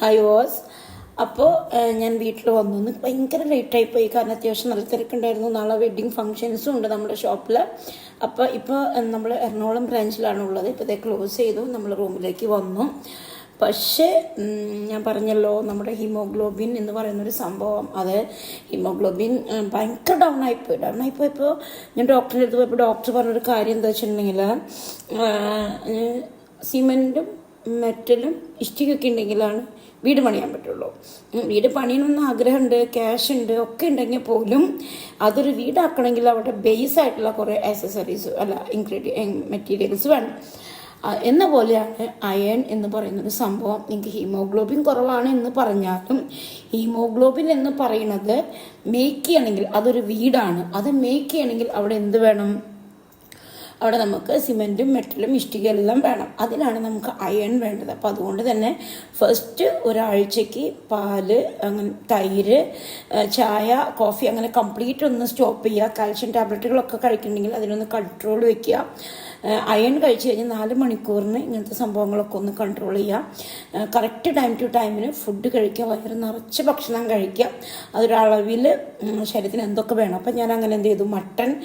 Hi was അപ്പോൾ ഞാൻ വീട്ടിൽ വന്നു. ഭയങ്കര ലേറ്റായി പോയി. കാരണം അത്യാവശ്യം നല്ല തിരക്കുണ്ടായിരുന്നു. നാളെ വെഡ്ഡിങ് ഫംഗ്ഷൻസും ഉണ്ട് നമ്മുടെ ഷോപ്പിൽ അപ്പോൾ ഇപ്പോൾ നമ്മൾ എറണാകുളം ബ്രാഞ്ചിലാണ് ഉള്ളത്. ഇപ്പോൾ ഇതേ ക്ലോസ് ചെയ്തു. നമ്മൾ റൂമിലേക്ക് വന്നു. പക്ഷേ ഞാൻ പറഞ്ഞല്ലോ നമ്മുടെ ഹീമോഗ്ലോബിൻ എന്ന് പറയുന്നൊരു സംഭവം. അത് ഹീമോഗ്ലോബിൻ ഭയങ്കര ഡൗൺ ആയിപ്പോയി ഡൗൺ ആയിപ്പോയപ്പോൾ ഞാൻ ഡോക്ടറിന്റെ അടുത്ത് പോയപ്പോൾ ഡോക്ടർ പറഞ്ഞൊരു കാര്യം എന്താ വെച്ചിട്ടുണ്ടെങ്കിൽ സിമെന്റും മെറ്റലും ഇഷ്ടികൊക്കെ ഉണ്ടെങ്കിലാണ് വീട് പണിയാൻ പറ്റുള്ളൂ. വീട് പണിയണമെന്ന് ആഗ്രഹമുണ്ട് ക്യാഷ് ഉണ്ട് ഒക്കെ ഉണ്ടെങ്കിൽ പോലും അതൊരു വീടാക്കണമെങ്കിൽ അവിടെ ബേസ് ആയിട്ടുള്ള കുറേ ആക്സസറീസ് അല്ല ഇൻഗ്രീഡിയ മെറ്റീരിയൽസ് വേണം. എന്ന പോലെയാണ് അയൺ എന്ന് പറയുന്നൊരു സംഭവം. നിങ്ങൾക്ക് ഹീമോഗ്ലോബിൻ കുറവാണ് എന്ന് പറഞ്ഞാലും ഹീമോഗ്ലോബിൻ എന്ന് പറയുന്നത് മേക്ക് ചെയ്യണമെങ്കിൽ അതൊരു വീടാണ്. അത് മേക്ക് ചെയ്യണമെങ്കിൽ അവിടെ എന്ത് വേണം? അവിടെ നമുക്ക് സിമെന്റും മെറ്റലും ഇഷ്ടികയെല്ലാം വേണം. അതിനാണ് നമുക്ക് അയൺ വേണ്ടത്. അപ്പോൾ അതുകൊണ്ട് തന്നെ ഫസ്റ്റ് ഒരാഴ്ചയ്ക്ക് പാൽ അങ്ങനെ തൈര് ചായ കോഫി അങ്ങനെ കംപ്ലീറ്റ് ഒന്ന് സ്റ്റോപ്പ് ചെയ്യുക. കാൽഷ്യം ടാബ്ലറ്റുകളൊക്കെ കഴിക്കുന്നുണ്ടെങ്കിൽ അതിനൊന്ന് കൺട്രോൾ വയ്ക്കുക അയൺ കഴിച്ച് കഴിഞ്ഞാൽ നാല് മണിക്കൂറിന് ഇങ്ങനത്തെ സംഭവങ്ങളൊക്കെ ഒന്ന് കൺട്രോൾ ചെയ്യുക. കറക്റ്റ് ടൈം ടു ടൈമിന് ഫുഡ് കഴിക്കുക. വയറ് നിറച്ച് ഭക്ഷണം കഴിക്കുക. അതൊരളവിൽ ശരീരത്തിന് എന്തൊക്കെ വേണം. അപ്പം ഞാൻ അങ്ങനെ എന്ത് ചെയ്തു? മട്ടൺ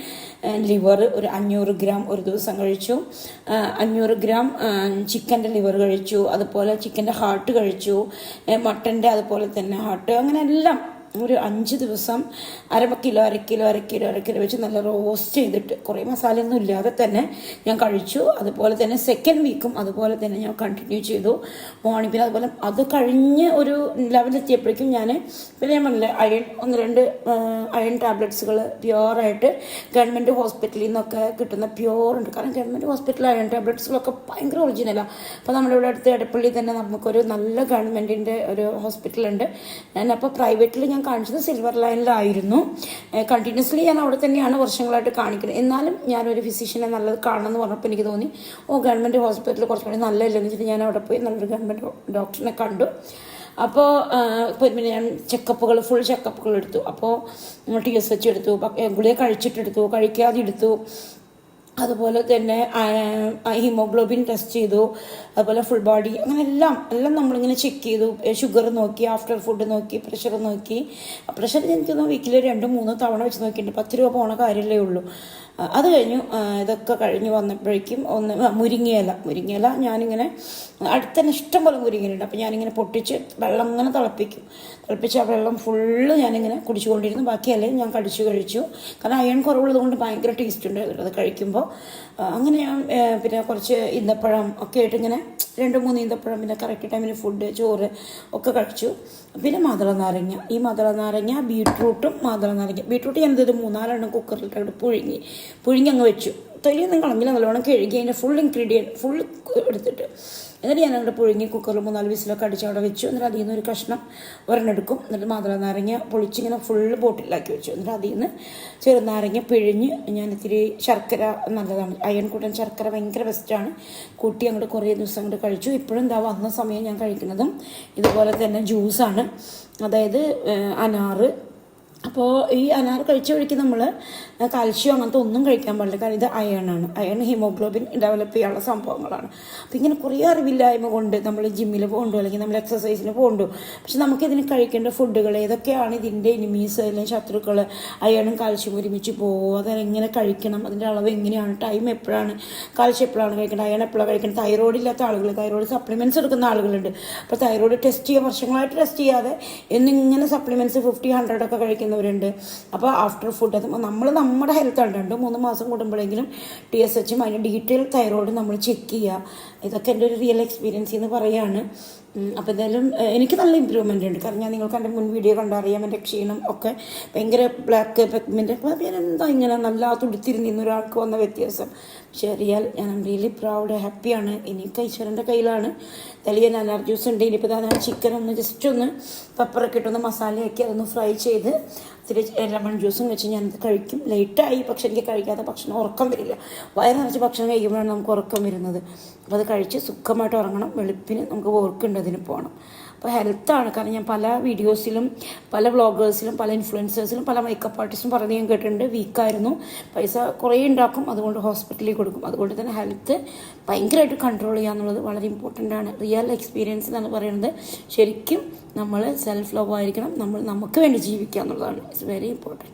ലിവർ ഒരു അഞ്ഞൂറ് ഗ്രാം ഒരു ദിവസം കഴിച്ചു. അഞ്ഞൂറ് ഗ്രാം ചിക്കന്റെ ലിവർ കഴിച്ചു. അതുപോലെ ചിക്കന്റെ ഹാർട്ട് കഴിച്ചു. മട്ടന്റെ അതുപോലെ തന്നെ ഹാർട്ട്. അങ്ങനെ എല്ലാം ഒരു അഞ്ച് ദിവസം അര കിലോ അര കിലോ അര കിലോ അര കിലോ വെച്ച് നല്ല റോസ്റ്റ് ചെയ്തിട്ട് കുറേ മസാലയൊന്നും ഇല്ലാതെ തന്നെ ഞാൻ കഴിച്ചു. അതുപോലെ തന്നെ സെക്കൻഡ് വീക്കും അതുപോലെ തന്നെ ഞാൻ കണ്ടിന്യൂ ചെയ്തു. മോർണിംഗ് പിന്നെ അതുപോലെ അത് കഴിഞ്ഞ് ഒരു ലെവലെത്തിയപ്പോഴേക്കും ഞാൻ പിന്നെ ഞാൻ പറഞ്ഞില്ലേ അയൺ ഒന്ന് രണ്ട് അയൺ ടാബ്ലറ്റ്സുകൾ പ്യുവറായിട്ട് ഗവൺമെന്റ് ഹോസ്പിറ്റലിൽ നിന്നൊക്കെ കിട്ടുന്ന പ്യുവർ ഉണ്ട്. കാരണം ഗവൺമെന്റ് ഹോസ്പിറ്റലിൽ അയൺ ടാബ്ലറ്റ്സുകളൊക്കെ ഭയങ്കര ഒറിജിനലാണ് അപ്പോൾ നമ്മുടെ ഇവിടെ അടുത്ത് എടപ്പള്ളി തന്നെ നമുക്കൊരു നല്ല ഗവൺമെന്റിന്റെ ഒരു ഹോസ്പിറ്റലുണ്ട് ഞാനപ്പോൾ പ്രൈവറ്റിൽ ഞാൻ കാണിച്ചത് സിൽവർ ലൈനിലായിരുന്നു കണ്ടിന്യൂസ്ലി ഞാൻ അവിടെ തന്നെയാണ് വർഷങ്ങളായിട്ട് കാണിക്കുന്നത്. എന്നാലും ഞാനൊരു ഫിസിഷ്യനെ നല്ലത് കാണണമെന്ന് പറഞ്ഞപ്പോൾ എനിക്ക് തോന്നി ഓ ഗവൺമെന്റ് ഹോസ്പിറ്റലിൽ കുറച്ചുകൂടി നല്ലതല്ലെന്ന് വെച്ചിട്ട് ഞാൻ അവിടെ പോയി നല്ലൊരു ഗവൺമെന്റ് ഡോക്ടറിനെ കണ്ടു. അപ്പോൾ പിന്നെ ഞാൻ ചെക്കപ്പുകൾ ഫുൾ ചെക്കപ്പുകൾ എടുത്തു. അപ്പോൾ ടി എസ് എച്ച് എടുത്തു ഗുളിക കഴിച്ചിട്ടെടുത്തു കഴിക്കാതെ എടുത്തു. അതുപോലെ തന്നെ ഹീമോഗ്ലോബിൻ ടെസ്റ്റ് ചെയ്തു. അതുപോലെ ഫുൾ ബോഡി അങ്ങനെ എല്ലാം എല്ലാം നമ്മളിങ്ങനെ ചെക്ക് ചെയ്തു. ഷുഗർ നോക്കി ആഫ്റ്റർ ഫുഡ് നോക്കി പ്രഷർ നോക്കി. പ്രഷർ എനിക്ക് തോന്നുന്നു വീക്കിൽ രണ്ട് മൂന്ന് തവണ വെച്ച് നോക്കിയിട്ടുണ്ട്. പത്ത് രൂപ പോണ കാര്യമല്ലേ ഉള്ളൂ. അത് കഴിഞ്ഞു ഇതൊക്കെ കഴിഞ്ഞ് വന്നപ്പോഴേക്കും ഒന്ന് മുരിങ്ങയില. മുരിങ്ങയില ഞാനിങ്ങനെ അടുത്ത തന്നെ ഇഷ്ടം പോലെ മുരിങ്ങയിലുണ്ട് അപ്പോൾ ഞാനിങ്ങനെ പൊട്ടിച്ച് വെള്ളം ഇങ്ങനെ തിളപ്പിക്കും. തിളപ്പിച്ച് ആ വെള്ളം ഫുള്ള് ഞാനിങ്ങനെ കുടിച്ചുകൊണ്ടിരുന്നു. ബാക്കിയല്ലേ ഞാൻ കടിച്ചു കഴിച്ചു. കാരണം അയൺ കുറവുള്ളത് കൊണ്ട് ഭയങ്കര ടേസ്റ്റ് ഉണ്ട്. അത് കഴിക്കുമ്പോൾ ആ, അങ്ങനെ ഞാൻ പിന്നെ കുറച്ച് ഈന്തപ്പഴം ഒക്കെ ആയിട്ട് ഇങ്ങനെ രണ്ട് മൂന്ന് ഈന്തപ്പഴം പിന്നെ കറക്റ്റ് ടൈമിന് ഫുഡ് ചോറ് ഒക്കെ കഴിച്ചു. പിന്നെ മാതള നാരങ്ങ. ഈ മാതള നാരങ്ങ ബീട്രൂട്ടും മാതള നാരങ്ങ. ബീട്രൂട്ട് ചെയ്തു? മൂന്നാലെണ്ണം കുക്കറിലിട്ട് പുഴുങ്ങി. പുഴുങ്ങി അങ്ങ് വെച്ചു. തൊലിയൊന്നും കളഞ്ഞില്ല നല്ലോണം കഴുകി അതിന്റെ ഫുൾ ഇൻഗ്രീഡിയന്റ് ഫുൾ എടുത്തിട്ട്. എന്നിട്ട് ഞാൻ അങ്ങോട്ട് പുഴുങ്ങി കുക്കറിൽ മൂന്നാൽ വിസിലൊക്കെ അടിച്ച് അവിടെ വെച്ചു. എന്നിട്ട് അതിൽ നിന്ന് ഒരു കഷ്ണം ഒരെണ്ണെടുക്കും. എന്നിട്ട് മാതള നാരങ്ങ പൊളിച്ചിങ്ങനെ ഫുള്ള് ബോട്ടിലാക്കി വെച്ചു. എന്നിട്ട് അതിൽ നിന്ന് ചെറുനാരങ്ങ പിഴിഞ്ഞ് ഞാൻ ഇത്തിരി ശർക്കര നല്ലതാണ്. അയൺ കൂട്ടൻ ശർക്കര ഭയങ്കര ബെസ്റ്റാണ് കൂട്ടി അങ്ങോട്ട് കുറേ ദിവസം അങ്ങോട്ട് കഴിച്ചു. ഇപ്പോഴും എന്താ വന്ന സമയം ഞാൻ കഴിക്കുന്നതും ഇതുപോലെ തന്നെ ജ്യൂസാണ് അതായത് അനാറ് അപ്പോൾ ഈ അനാർ കഴിച്ച വഴിക്ക് നമ്മൾ കാൽഷ്യം അങ്ങനത്തെ ഒന്നും കഴിക്കാൻ പാടില്ല. കാരണം ഇത് അയണാണ് അയൺ ഹീമോഗ്ലോബിൻ ഡെവലപ്പ് ചെയ്യാനുള്ള സംഭവങ്ങളാണ്. അപ്പോൾ ഇങ്ങനെ കുറേ അറിവില്ലായ്മ കൊണ്ട് നമ്മൾ ജിമ്മിൽ പോകണ്ടു? അല്ലെങ്കിൽ നമ്മൾ എക്സസൈസിന് പോകണ്ടു? പക്ഷെ നമുക്കിതിന് കഴിക്കേണ്ട ഫുഡുകൾ ഏതൊക്കെയാണ് ഇതിന്റെ എനിമീസ് അല്ലെങ്കിൽ ശത്രുക്കൾ അയണും കാൽഷ്യം ഒരുമിച്ച് പോകുമോ അതെങ്ങനെ കഴിക്കണം? അതിന്റെ അളവ് എങ്ങനെയാണ്? ടൈം എപ്പോഴാണ്? കാൽഷ്യം എപ്പോഴാണ് കഴിക്കേണ്ടത്? അയൺ എപ്പോഴാണ് കഴിക്കേണ്ടത്? തൈറോയ്ഡ് ഇല്ലാത്ത ആളുകൾ തൈറോയ്ഡ് സപ്ലിമെന്റ്സ് എടുക്കുന്ന ആളുകളുണ്ട്. അപ്പോൾ തൈറോയ്ഡ് ടെസ്റ്റ് ചെയ്യുക വർഷങ്ങളായിട്ട് ടെസ്റ്റ് ചെയ്യാതെ എന്നിങ്ങനെ സപ്ലിമെന്റ്സ് ഫിഫ്റ്റി ഹൺഡ്രഡ് ഒക്കെ കഴിക്കുന്നവരുണ്ട് അപ്പോൾ ആഫ്റ്റർ ഫുഡ് അത് നമ്മൾ നമ്മുടെ ഹെൽത്ത് ഉണ്ട് രണ്ട് മൂന്ന് മാസം കൂടുമ്പോഴെങ്കിലും ടി എസ് എച്ചും അതിന്റെ ഡീറ്റെയിൽ തൈറോയ്ഡ് നമ്മൾ ചെക്ക് ചെയ്യുക. ഇതൊക്കെ എന്റെ ഒരു റിയൽ എക്സ്പീരിയൻസ് എന്ന് പറയാണ്. അപ്പോൾ എന്തായാലും എനിക്ക് നല്ല ഇമ്പ്രൂവ്മെന്റ് ഉണ്ട്. കാരണം ഞാൻ നിങ്ങൾക്ക് എന്റെ മുൻ വീഡിയോ കണ്ടറിയാം എന്റെ ക്ഷീണം ഒക്കെ ഭയങ്കര ബ്ലാക്ക് പെഗ്മെന്റ് അപ്പോൾ ഞാൻ എന്താ ഇങ്ങനെ നല്ല തുടുത്തിരുന്നിരുന്ന ഒരാൾക്ക് വന്ന വ്യത്യാസം? റിയൽ ഞാൻ റിയലി പ്രൗഡ് ഹാപ്പിയാണ് എനിക്ക് ഈശ്വരന്റെ കയ്യിലാണ്. തെളിയൻ അലർജി ജ്യൂസ് ഉണ്ട്. ഇനിയിപ്പോൾ ഞാൻ ചിക്കൻ ഒന്ന് ജസ്റ്റ് ഒന്ന് പെപ്പറൊക്കെ ഇട്ടൊന്ന് മസാലയാക്കി അതൊന്ന് ഫ്രൈ ചെയ്ത് ഇത്തിരി ലെമൺ ജ്യൂസും വെച്ച് ഞാനത് കഴിക്കും. ലേറ്റായി പക്ഷെ എനിക്ക് കഴിക്കാത്ത ഭക്ഷണം ഉറക്കം വരില്ല. വയറ് നിറച്ച് ഭക്ഷണം കഴിക്കുമ്പോഴാണ് നമുക്ക് ഉറക്കം വരുന്നത്. അപ്പോൾ അത് കഴിച്ച് സുഖമായിട്ട് ഉറങ്ങണം. വെളുപ്പിന് നമുക്ക് വർക്ക് അതിന് പോകണം അപ്പോൾ ഹെൽത്താണ് കാരണം ഞാൻ പല വീഡിയോസിലും പല വ്ളോഗേഴ്സിലും പല ഇൻഫ്ലുവൻസേഴ്സിലും പല മേക്കപ്പ് ആർട്ടിസ്റ്റും പറഞ്ഞ് ഞാൻ കേട്ടിട്ടുണ്ട്. വീക്കായിരുന്നു പൈസ കുറേ ഉണ്ടാക്കും. അതുകൊണ്ട് ഹോസ്പിറ്റലിൽ കൊടുക്കും. അതുകൊണ്ട് തന്നെ ഹെൽത്ത് ഭയങ്കരമായിട്ട് കൺട്രോൾ ചെയ്യുക എന്നുള്ളത് വളരെ ഇമ്പോർട്ടന്റ് ആണ്. റിയൽ എക്സ്പീരിയൻസ് എന്നാണ് പറയുന്നത്. ശരിക്കും നമ്മൾ സെൽഫ് ലവ് ആയിരിക്കണം. നമ്മൾ നമുക്ക് വേണ്ടി ജീവിക്കുക എന്നുള്ളതാണ്. It's very important